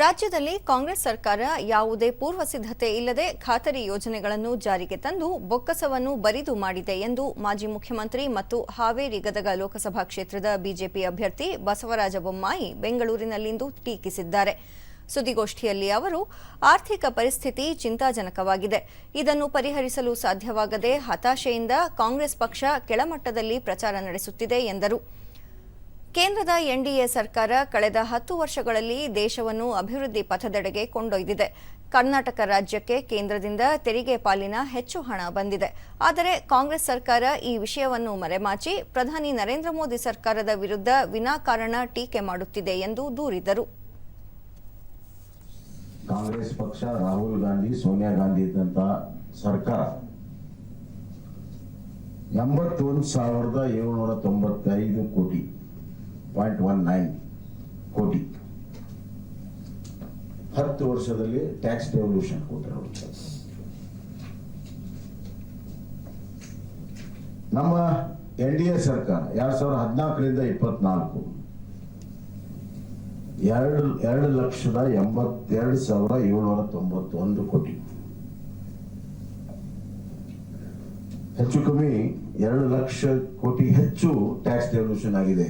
ರಾಜ್ಯದಲ್ಲಿ ಕಾಂಗ್ರೆಸ್ ಸರ್ಕಾರ ಯಾವುದೇ ಪೂರ್ವ ಸಿದ್ಧತೆ ಇಲ್ಲದೆ ಖಾತರಿ ಯೋಜನೆಗಳನ್ನು ಜಾರಿಗೆ ತಂದು ಬೊಕ್ಕಸವನ್ನು ಬರಿದು ಮಾಡಿದೆ ಎಂದು ಮಾಜಿ ಮುಖ್ಯಮಂತ್ರಿ ಮತ್ತು ಹಾವೇರಿ ಗದಗ ಲೋಕಸಭಾ ಕ್ಷೇತ್ರದ ಬಿಜೆಪಿ ಅಭ್ಯರ್ಥಿ ಬಸವರಾಜ ಬೊಮ್ಮಾಯಿ ಬೆಂಗಳೂರಿನಲ್ಲಿಂದು ಟೀಕಿಸಿದ್ದಾರೆ. ಸುದ್ದಿಗೋಷ್ಠಿಯಲ್ಲಿ ಅವರು, ಆರ್ಥಿಕ ಪರಿಸ್ಥಿತಿ ಚಿಂತಾಜನಕವಾಗಿದೆ. ಇದನ್ನು ಪರಿಹರಿಸಲು ಸಾಧ್ಯವಾಗದೆ ಹತಾಶೆಯಿಂದ ಕಾಂಗ್ರೆಸ್ ಪಕ್ಷ ಕೆಳಮಟ್ಟದಲ್ಲಿ ಪ್ರಚಾರ ನಡೆಸುತ್ತಿದೆ ಎಂದರು. ಕೇಂದ್ರದ ಎನ್ಡಿಎ ಸರ್ಕಾರ ಕಳೆದ ಹತ್ತು ವರ್ಷಗಳಲ್ಲಿ ದೇಶವನ್ನು ಅಭಿವೃದ್ಧಿ ಪಥದೆಡೆಗೆ ಕೊಂಡೊಯ್ದಿದೆ. ಕರ್ನಾಟಕ ರಾಜ್ಯಕ್ಕೆ ಕೇಂದ್ರದಿಂದ ತೆರಿಗೆ ಪಾಲಿನ ಹೆಚ್ಚು ಹಣ ಬಂದಿದೆ. ಆದರೆ ಕಾಂಗ್ರೆಸ್ ಸರ್ಕಾರ ಈ ವಿಷಯವನ್ನು ಮರೆಮಾಚಿ, ಪ್ರಧಾನಿ ನರೇಂದ್ರ ಮೋದಿ ಸರ್ಕಾರದ ವಿರುದ್ಧ ವಿನಾಕಾರಣ ಟೀಕೆ ಮಾಡುತ್ತಿದೆ ಎಂದು ದೂರಿದರು. ಕಾಂಗ್ರೆಸ್ ಪಕ್ಷ ರಾಹುಲ್ ಗಾಂಧಿ, ಸೋನಿಯಾ ಗಾಂಧಿ ಸರ್ಕಾರ ಎಂಬತ್ತೊಂದು ಸಾವಿರದ ಏಳ್ನೂರ ತೊಂಬತ್ತೈದು ಕೋಟಿ ಪಾಯಿಂಟ್ ಒನ್ ನೈನ್ ಕೋಟಿ. ಹತ್ತು ವರ್ಷದಲ್ಲಿ ಟ್ಯಾಕ್ಸ್ ರೆವಲ್ಯೂಷನ್ ಕೊಟ್ಟರು ನಮ್ಮ ಎನ್ ಡಿ ಎ ಸರ್ಕಾರ ಎರಡ್ ಸಾವಿರದ ಹದಿನಾಲ್ಕರಿಂದ ಇಪ್ಪತ್ನಾಲ್ಕು. ಎರಡು ಎರಡು ಲಕ್ಷದ ಎಂಬತ್ತೆರಡು ಸಾವಿರ ಏಳ್ನೂರ ತೊಂಬತ್ತೊಂದು ಕೋಟಿ. ಹೆಚ್ಚು ಕಮ್ಮಿ ಎರಡು ಲಕ್ಷ ಕೋಟಿ ಹೆಚ್ಚು ಟ್ಯಾಕ್ಸ್ ರೆವಲ್ಯೂಷನ್ ಆಗಿದೆ.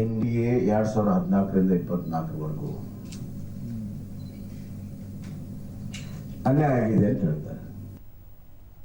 ಎನ್ ಡಿ ಎ ಎರಡ್ ಸಾವಿರದ ಹದಿನಾಲ್ಕರಿಂದ ಇಪ್ಪತ್ನಾಲ್ಕರವರೆಗೂ ಅನ್ಯಾಯ ಆಗಿದೆ ಅಂತ ಹೇಳ್ತಾರೆ.